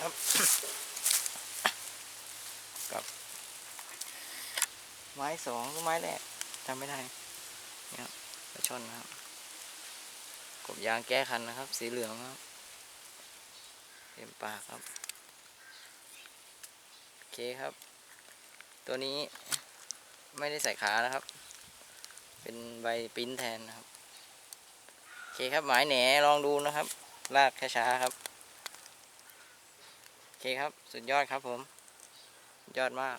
ครับกับ ไม้สองหรือไม้แรกจำไม่ได้เนี่ยครับปลาช่อนนะครับ กบยางแก้คันนะครับ สีเหลืองครับเต็มปากครับ โอเคครับ ตัวนี้ไม่ได้ใส่ขานะครับ เป็นใบปิ้นแทนนะครับ โอเคครับ หมายแหนลองดูนะครับ ลากช้าๆครับ โอเคครับ สุดยอดครับผม ยอดมาก